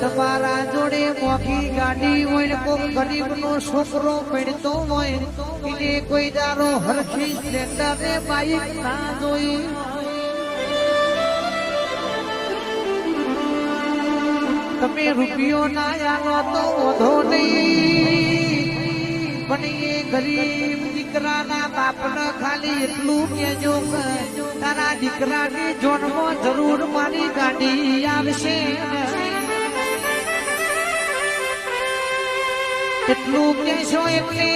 તમારા જોડે મોખી ગાડી હોય કોઈ ગરીબ નો છોકરો પડતો હોય, એને કોઈ દારો હરખી ને બાઈક ના જોઈ. તમે રૂપિયો ના આલો તો વધો નહીં. પણ એ ગરીબ દીકરાના બાપને ખાલી એટલું કેજો તારા દીકરાની જોનમાં જરૂર મારી ગાડી આવશે. એટલું કેશો એટલે?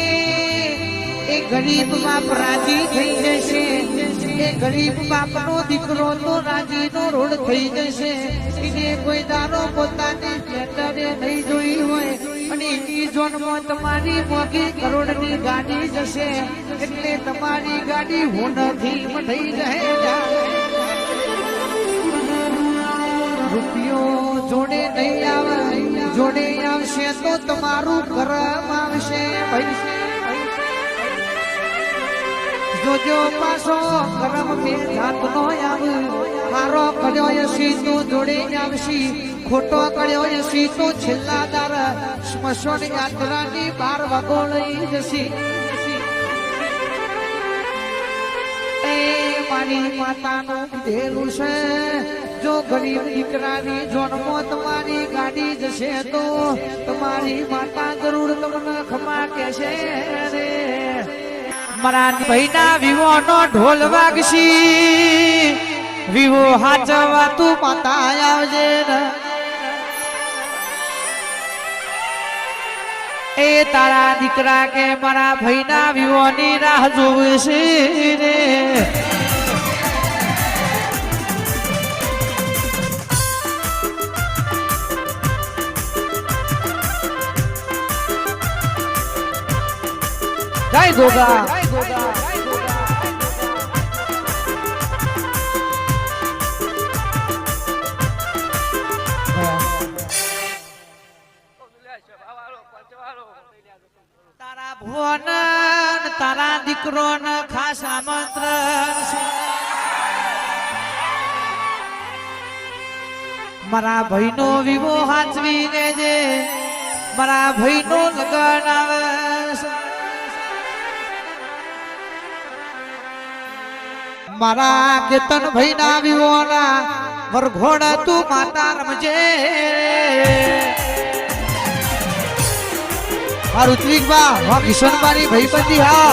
એ ગરીબ બાપ રાજી થઈ જશે. એ ગરીબ બાપનો દીકરો તો રાજીનો રોડ થઈ જશે. એને કોઈ દારો પોતાની સ્પ્લેન્ડરે નહીં જોઈ હોય. અને એની જોનમાં તમારી મોગી કરોડની ગાડી જશે. એટલે તમારી ગાડી હોનથી થઈ જાય રૂપિયો જોડે નહીં આવે. જોડે આવશે તો તમારું કરમ આવશે જોજો પાછો ગરમ બે નો આવે મારો કર્યો હશી તો જોડે આવશી. ખોટો કર્યો હશી તો છેલ્લા દાર. સ્મશાન યાત્રાની બાર વગોળી જશી. એ મારી માતાનું કીધેલું છે. જો ગરીબ દીકરાની જોનમો તમારી ગાડી જશે તો તમારી માતા જરૂર તમને ખમા કહેશે. રે મારા ભાઈના વિવો નો ઢોલ વાગશી. વિવો હાચવા તું માતા આવજે એ તારા દીકરા કે મારા ભાઈના વિવોની રાહ જોવે છે રે. જય ગોગા. તારા ભુવન, તારા દીકરો ને ખાસ આમંત્રણ મારા ભાઈનો વિવો હાચવી દેજે મારા ભાઈનો લગન આવે મારા કેતન ભાઈના વિવોના વરઘોડ તું માતા રમજે મારું ઋત્વિક બા હા કિશનબાની ભાઈબંધી હા.